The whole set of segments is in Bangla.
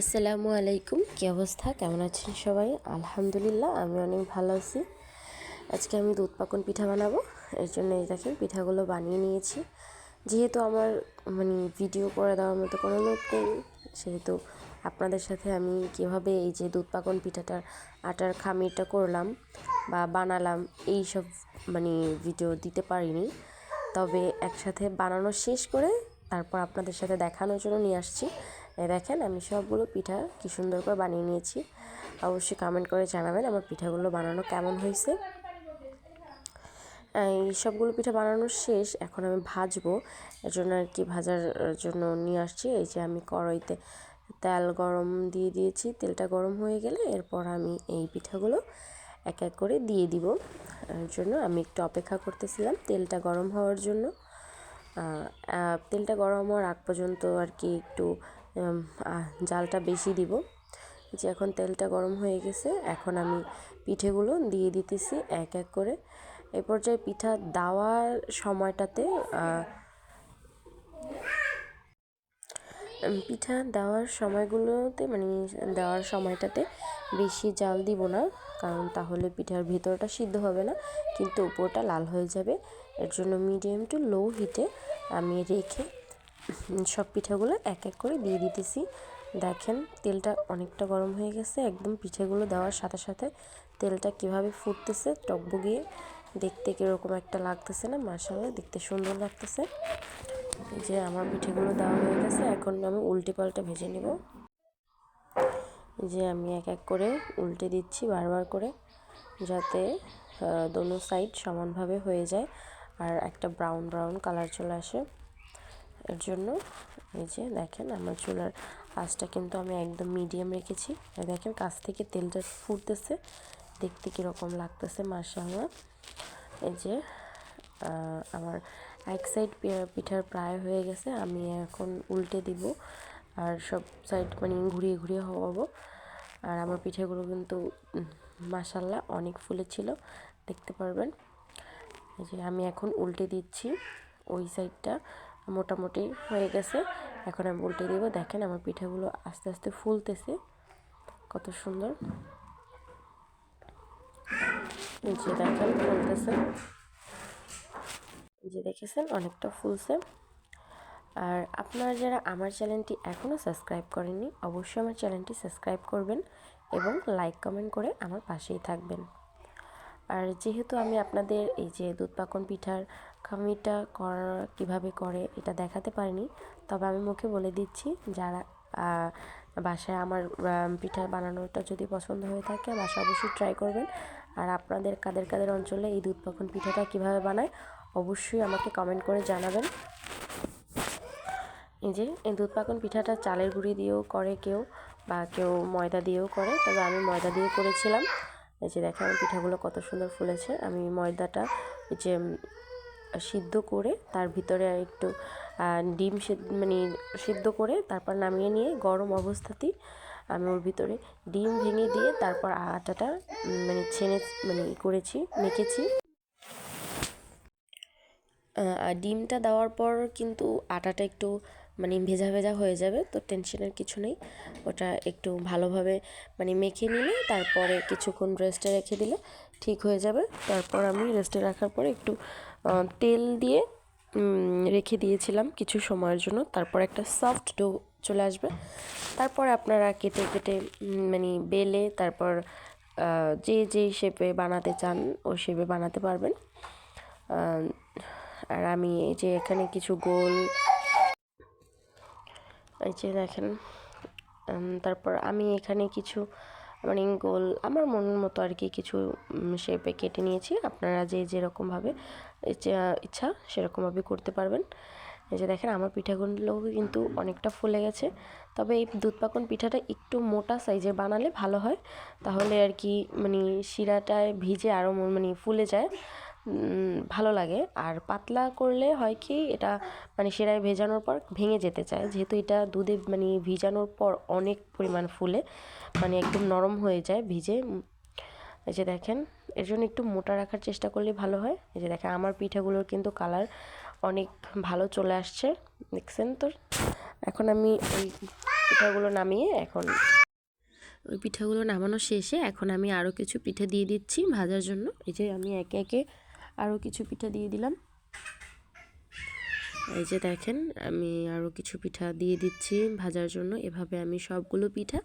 আসসালামু আলাইকুম। কী অবস্থা? কেমন আছেন সবাই? আলহামদুলিল্লাহ, আমি অনেক ভালো আছি। আজকে আমি দুধ পাকন পিঠা বানাবো। এর জন্য এই দেখেন পিঠাগুলো বানিয়ে নিয়েছি। যেহেতু আমার মানে ভিডিও করে দেওয়ার মতো কোনো লোক নেই, সেহেতু আপনাদের সাথে আমি কীভাবে এই যে দুধ পাকন পিঠাটার আটার খামিরটা করলাম বা বানালাম, এই সব মানে ভিডিও দিতে পারিনি। তবে একসাথে বানানো শেষ করে তারপর আপনাদের সাথে দেখানোর জন্য নিয়ে আসছি। দেখেন আমি সবগুলো পিঠা কি সুন্দর করে বানিয়ে নিয়েছি। অবশ্যই কমেন্ট করে জানাবেন আমার পিঠাগুলো বানানো কেমন হয়েছে। এই সবগুলো পিঠা বানানো শেষ এখন আমি ভাজবো। এর জন্য আর কি ভাজার জন্য নিয়ে আসছি। এই যে আমি কড়াইতে তেল গরম দিয়ে দিয়েছি। তেলটা গরম হয়ে গেলে এরপর আমি এই পিঠাগুলো এক এক করে দিয়ে দিব। এর জন্য আমি একটু অপেক্ষা করতেছিলাম তেলটা গরম হওয়ার জন্য। তেলটা গরম হওয়ার আগ পর্যন্ত আর কি একটু জালটা বেশি দিব। যে এখন তেলটা গরম হয়ে গেছে, এখন আমি পিঠেগুলো দিয়ে দিতেছি এক এক করে। এ পর্যায়ে পিঠা দেওয়ার সময়টাতে পিঠা দেওয়ার সময়গুলোতে মানে দেওয়ার সময়টাতে বেশি জাল দিব না, কারণ তাহলে পিঠার ভিতরটা সিদ্ধ হবে না, কিন্তু উপরটা লাল হয়ে যাবে। এর জন্য মিডিয়াম টু লো হিটে আমি রেখে সব পিঠাগুলো এক এক করে দিয়ে দিতেছি। দেখেন, তেলটা অনেকটা গরম হয়ে গেছে। একদম পিঠেগুলো দেওয়ার সাথে সাথে তেলটা কীভাবে ফুটতেছে টকবগিয়ে দেখতে কীরকম একটা লাগতেছে না মাসাল্লাহ দেখতে সুন্দর লাগতেছে। যে আমার পিঠেগুলো দেওয়া হয়ে গেছে, এখন আমি উল্টে পাল্টে ভেজে নিব। যে আমি এক এক করে উল্টে দিচ্ছি বারবার করে, যাতে দোনো সাইড সমানভাবে হয়ে যায় আর একটা ব্রাউন ব্রাউন কালার চলে আসে। এর জন্য, এই যে দেখেন আমার চুলার আঁচটা কিন্তু আমি একদম মিডিয়াম রেখেছি। দেখেন কাছ থেকে তেলটা ফুটতেছে, দেখতে কীরকম লাগতেছে মার্শাল্লাহ এই যে আমার এক সাইড পিঠার প্রায় হয়ে গেছে, আমি এখন উল্টে দিব, আর সব সাইড মানে ঘুরিয়ে ঘুরিয়ে হওয়াবো আর আমার পিঠেগুলো কিন্তু মাসাল্লাহ অনেক ফুলেছিল দেখতে পারবেন। এই যে আমি এখন উল্টে দিচ্ছি ওই সাইডটা মোটামুটি হয়ে গেছে। এখন আমি উল্টে দিব। দেখেন আমার পিঠাগুলো আস্তে আস্তে ফুলতেছে। কত সুন্দর। যে দেখেন, ফুলতেছে। যে দেখেছেন, অনেকটা ফুলছে। আর আপনারা যারা আমার চ্যানেলটি এখনও সাবস্ক্রাইব করেননি, অবশ্যই আমার চ্যানেলটি সাবস্ক্রাইব করবেন এবং লাইক কমেন্ট করে আমার পাশেই থাকবেন। আর যেহেতু আমি আপনাদের এই যে দুধ পাকন পিঠার খামিটা করা, কীভাবে করে এটা দেখাতে পারিনি। তবে আমি মুখে বলে দিচ্ছি, যারা বাসায় আমার পিঠা বানানোটা যদি পছন্দ হয়ে থাকে বাসা অবশ্যই ট্রাই করবেন। আর আপনাদের কাদের কাদের অঞ্চলে এই দুধ পাকন পিঠাটা কীভাবে বানায়, অবশ্যই আমাকে কমেন্ট করে জানাবেন। এই যে, এই দুধ পাকন পিঠাটা চালের গুঁড়ি দিয়েও করে কেউ, বা কেউ ময়দা দিয়েও করে। তবে আমি ময়দা দিয়ে করেছিলাম। এই যে দেখেন পিঠাগুলো কত সুন্দর ফুলেছে। আমি ময়দাটা যে সিদ্ধ করে তার ভিতরে একটু ডিম মানে সিদ্ধ করে তারপর নামিয়ে নিয়ে গরম অবস্থাতেই আমি ওর ভিতরে ডিম ভেঙে দিয়ে তারপর আটাটা মানে ছেনে মানে করেছি, মেখেছি। ডিমটা দেওয়ার পর কিন্তু আটাটা একটু মানে ভেজা ভেজা হয়ে যাবে, তো টেনশনের কিছু নেই। ওটা একটু ভালোভাবে মানে মেখে নিলে তারপরে কিছুক্ষণ রেস্টে রেখে দিলে ঠিক হয়ে যাবে। তারপর আমি রেস্টে রাখার পরে একটু তেল দিয়ে রেখে দিয়েছিলাম কিছু সময়ের জন্য। তারপর একটা সফট ডো চলে আসবে। তারপর আপনারা কেটে কেটে মানে বেলে তারপর যে যেই শেপে বানাতে চান ওই শেপে বানাতে পারবেন। আর আমি এই যে এখানে কিছু গোল, এই যে দেখেন তারপর আমি এখানে কিছু মানে গোল আমার মনের মতো আর কি কিছু শেপে কেটে নিয়েছি। আপনারা যে যেরকমভাবে, ইচ্ছা সেরকমভাবে করতে পারবেন। এই যে দেখেন, আমার পিঠাগুলো কিন্তু অনেকটা ফুলে গেছে। তবে এই দুধপাকন পিঠাটা একটু মোটা সাইজে বানালে ভালো হয়। তাহলে আর কি মানে শিরাটায় ভিজে আরও মানে ফুলে যায়। ভালো লাগে। আর পাতলা করলে হয় কি, এটা মানে সেরায় ভেজানোর পর ভেঙে যেতে চায়। যেহেতু এটা দুধে মানে ভিজানোর পর অনেক পরিমাণ ফুলে মানে একদম নরম হয়ে যায় ভিজে। এই যে দেখেন, এর জন্য একটু মোটা রাখার চেষ্টা করলে ভালো হয়। এই যে দেখেন, আমার পিঠাগুলোর কিন্তু কালার অনেক ভালো চলে আসছে। দেখছেন তো? এখন আমি ওই পিঠাগুলো নামিয়ে এখন ওই পিঠাগুলো নামানো শেষে এখন আমি আরও কিছু পিঠে দিয়ে দিচ্ছি ভাজার জন্য। এই যে আমি একে একে আরও কিছু পিঠা দিয়ে দিলাম। এই যে দেখেন, আমি আরও কিছু পিঠা দিয়ে দিচ্ছি ভাজার জন্য। এভাবে আমি সবগুলো পিঠা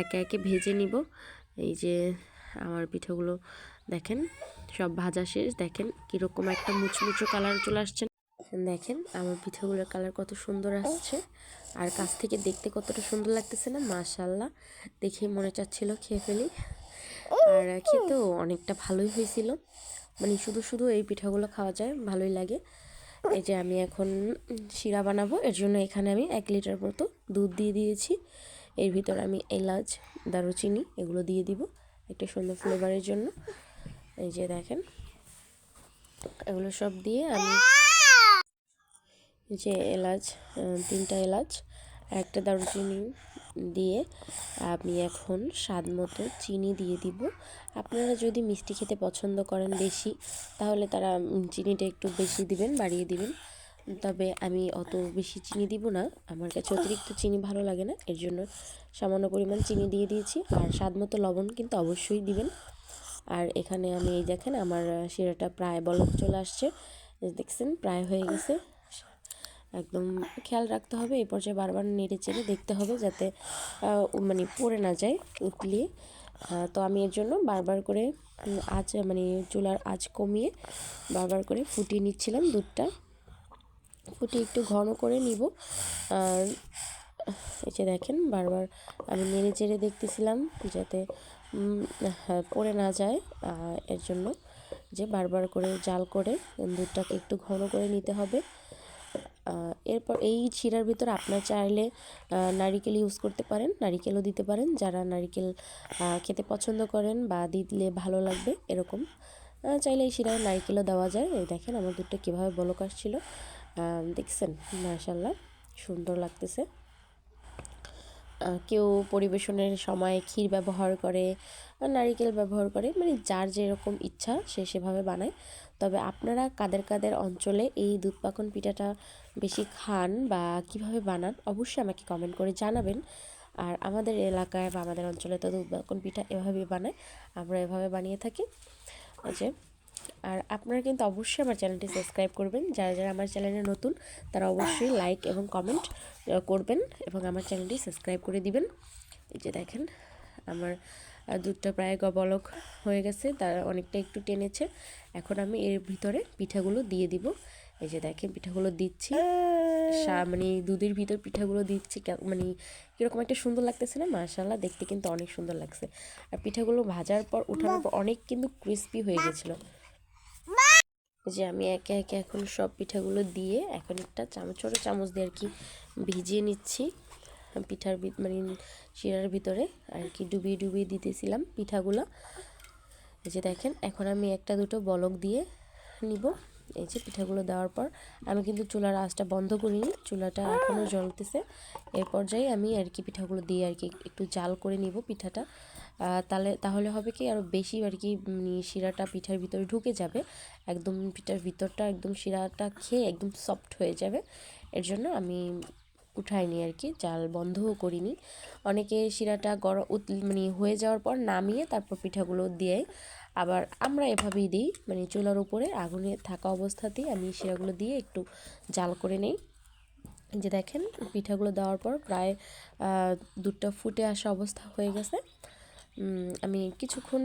একে একে ভেজে নিব। এই যে আমার পিঠাগুলো দেখেন, সব ভাজা শেষ। দেখেন কীরকম একটা মুচমুচো কালার চলে আসছে। দেখেন আমার পিঠাগুলোর কালার কত সুন্দর আসছে। আর কাছ থেকে দেখতে কতটা সুন্দর লাগতেছে না মাশাল্লাহ দেখে মনে চাচ্ছিল খেয়ে ফেলি। আর খেতেও অনেকটা ভালোই হয়েছিল। মানে শুধু শুধু এই পিঠাগুলো খাওয়া যায়, ভালোই লাগে। এই যে আমি এখন শিরা বানাবো, এর জন্য এখানে আমি এক লিটার মতো দুধ দিয়ে দিয়েছি। এর ভিতর আমি এলাচ, দারুচিনি এগুলো দিয়ে দিব একটা সুন্দর ফ্লেভারের জন্য। এই যে দেখেন, এগুলো সব দিয়ে আমি যে এলাচ তিনটা এলাচ, একটা দারুচিনি দিয়ে আমি এখন স্বাদ মতো চিনি দিয়ে দিব। আপনারা যদি মিষ্টি খেতে পছন্দ করেন বেশি, তাহলে তারা চিনিটা একটু বেশি দিবেন, বাড়িয়ে দিবেন। তবে আমি অত বেশি চিনি দিব না। আমার কাছে অতিরিক্ত চিনি ভালো লাগে না। এর জন্য সামান্য পরিমাণ চিনি দিয়ে দিয়েছি। আর স্বাদ মতো লবণ কিন্তু অবশ্যই দিবেন। আর এখানে আমি এই দেখেন, আমার শিরাটা প্রায় বলক চলে আসছে। দেখছেন? প্রায় হয়ে গেছে। একদম খেয়াল রাখতে হবে এই পর্যায়ে বারবার নেড়ে চেড়ে দেখতে হবে যাতে মানে পড়ে না যায় উতলিয়ে তো আমি এর জন্য বারবার করে আঁচ মানে চুলার আঁচ কমিয়ে বারবার করে ফুটিয়ে নিচ্ছিলাম দুধটা। ফুটিয়ে একটু ঘন করে নিব। আর এই যে দেখেন বারবার আমি নেড়ে চেড়ে দেখতেছিলাম যাতে হ্যাঁ, পড়ে না যায়। এর জন্য যে বারবার করে জাল করে দুধটাকে একটু ঘন করে নিতে হবে। এরপর এই শিরার ভিতর আপনার চাইলে নারিকেল ইউজ করতে পারেন, নারিকেলও দিতে পারেন। যারা নারিকেল খেতে পছন্দ করেন বা দিলে ভালো লাগবে, এরকম। চাইলে এই শিরায় নারিকেলও দেওয়া যায়। এই দেখেন আমার দুধটা কীভাবে বলক ছিল দেখছেন? মার্শাল্লাহ সুন্দর লাগতেছে। কেউ পরিবেশনের সময় ক্ষীর ব্যবহার করে নারিকেল ব্যবহার করে মানে যার যেরকম ইচ্ছা সে সেভাবে বানায়। তবে আপনারা কাদের কাদের অঞ্চলে এই দুধ পাকন পিঠাটা বেশি খান বা কীভাবে বানান অবশ্যই আমাকে কমেন্ট করে জানাবেন। আর আমাদের এলাকায় বা আমাদের অঞ্চলে তো দুধ পাকন পিঠা এভাবেই বানায়, আমরা এভাবে বানিয়ে থাকি। যে আর আপনারা কিন্তু অবশ্যই আমার চ্যানেলটি সাবস্ক্রাইব করবেন। যারা যারা আমার চ্যানেলে নতুন তারা অবশ্যই লাইক এবং কমেন্ট করবেন এবং আমার চ্যানেলটি সাবস্ক্রাইব করে দিবেন। এই যে দেখেন আমার দুধটা প্রায় গবলক হয়ে গেছে তার অনেকটা একটু টেনেছে। এখন আমি এর ভিতরে পিঠাগুলো দিয়ে দিব। এই যে দেখেন পিঠাগুলো দিচ্ছি। মানে দুধের ভিতর পিঠাগুলো দিচ্ছি। মানে কীরকম একটা সুন্দর লাগতেছে না? মাশাল্লাহ দেখতে কিন্তু অনেক সুন্দর লাগছে। আর পিঠাগুলো ভাজার পর ওঠানোর পর অনেক কিন্তু ক্রিস্পি হয়ে গেছিল। যে আমি একে একে এখন সব পিঠাগুলো দিয়ে এখন একটা চামচ, ছোটো চামচ দিয়ে আর কি ভিজিয়ে নিচ্ছি পিঠার মানে শিরার ভিতরে। আর কি ডুবিয়ে ডুবিয়ে দিতেছিলাম পিঠাগুলো। এই যে দেখেন, এখন আমি একটা দুটো বলক দিয়ে নিব। এই যে পিঠাগুলো দেওয়ার পর আমি কিন্তু চুলার আঁচটা বন্ধ করিনি, চুলাটা এখনও জ্বলতেছে। এর পর্যায়ে আমি আর কি পিঠাগুলো দিয়ে আর কি একটু জাল করে নিব পিঠাটা। তাহলে তাহলে হবে কি আরও বেশি আর কি শিরাটা পিঠার ভিতরে ঢুকে যাবে। একদম পিঠার ভিতরটা, একদম শিরাটা খেয়ে একদম সফট হয়ে যাবে। এর জন্য আমি উঠাইনি আর কি, জাল বন্ধও করিনি। অনেকে শিরাটা গরম মানে হয়ে যাওয়ার পর নামিয়ে তারপর পিঠাগুলো দিয়ে আবার আমরা এভাবেই দিই মানে চুলার উপরে আগুনে থাকা অবস্থাতেই আমি শিরাগুলো দিয়ে একটু জাল করে নেই। যে দেখেন, পিঠাগুলো দেওয়ার পর প্রায় দুধটা ফুটে আসা অবস্থা হয়ে গেছে। আমি কিছুক্ষণ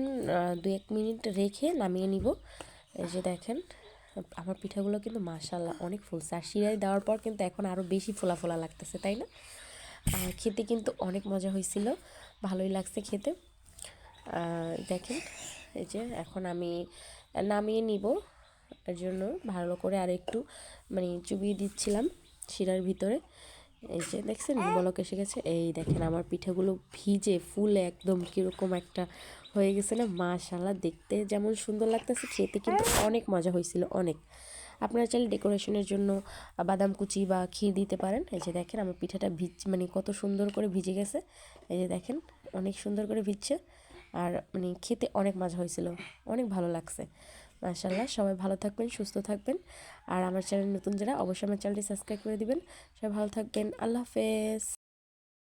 দু এক মিনিট রেখে নামিয়ে নিব। এই যে দেখেন, আমার পিঠাগুলো কিন্তু মাশাল্লাহ অনেক ফুলছে আর শিরাই দেওয়ার পর কিন্তু এখন আরও বেশি ফোলা ফোলা লাগতেছে, তাই না? আর খেতে কিন্তু অনেক মজা হয়েছিল, ভালোই লাগছে খেতে। দেখেন, এই যে এখন আমি নামিয়ে নিব। এর জন্য ভালো করে আর একটু মানে চুবিয়ে দিচ্ছিলাম শিরার ভিতরে। এই যে দেখছেন বলক এসে গেছে। এই দেখেন আমার পিঠাগুলো ভিজে, ফুলে একদম কীরকম একটা হয়ে গেছে না। মাশাল্লাহ দেখতে যেমন সুন্দর লাগতেছে, খেতে কিন্তু অনেক মজা হয়েছিল, অনেক। আপনারা চাইলে ডেকোরেশনের জন্য বাদাম কুচি বা ক্ষীর দিতে পারেন। এই যে দেখেন, আমার পিঠাটা ভিজ মানে কত সুন্দর করে ভিজে গেছে। এই যে দেখেন, অনেক সুন্দর করে ভিজছে। আর মানে খেতে অনেক মজা হয়েছিল, অনেক ভালো লাগছে। মাশাল্লাহ সবাই ভালো থাকবেন, সুস্থ থাকবেন। আর আমার চ্যানেল নতুন যারা, অবশ্যই আমার চ্যানেলটি সাবস্ক্রাইব করে দিবেন। সবাই ভালো থাকবেন, আল্লাহ হাফেজ।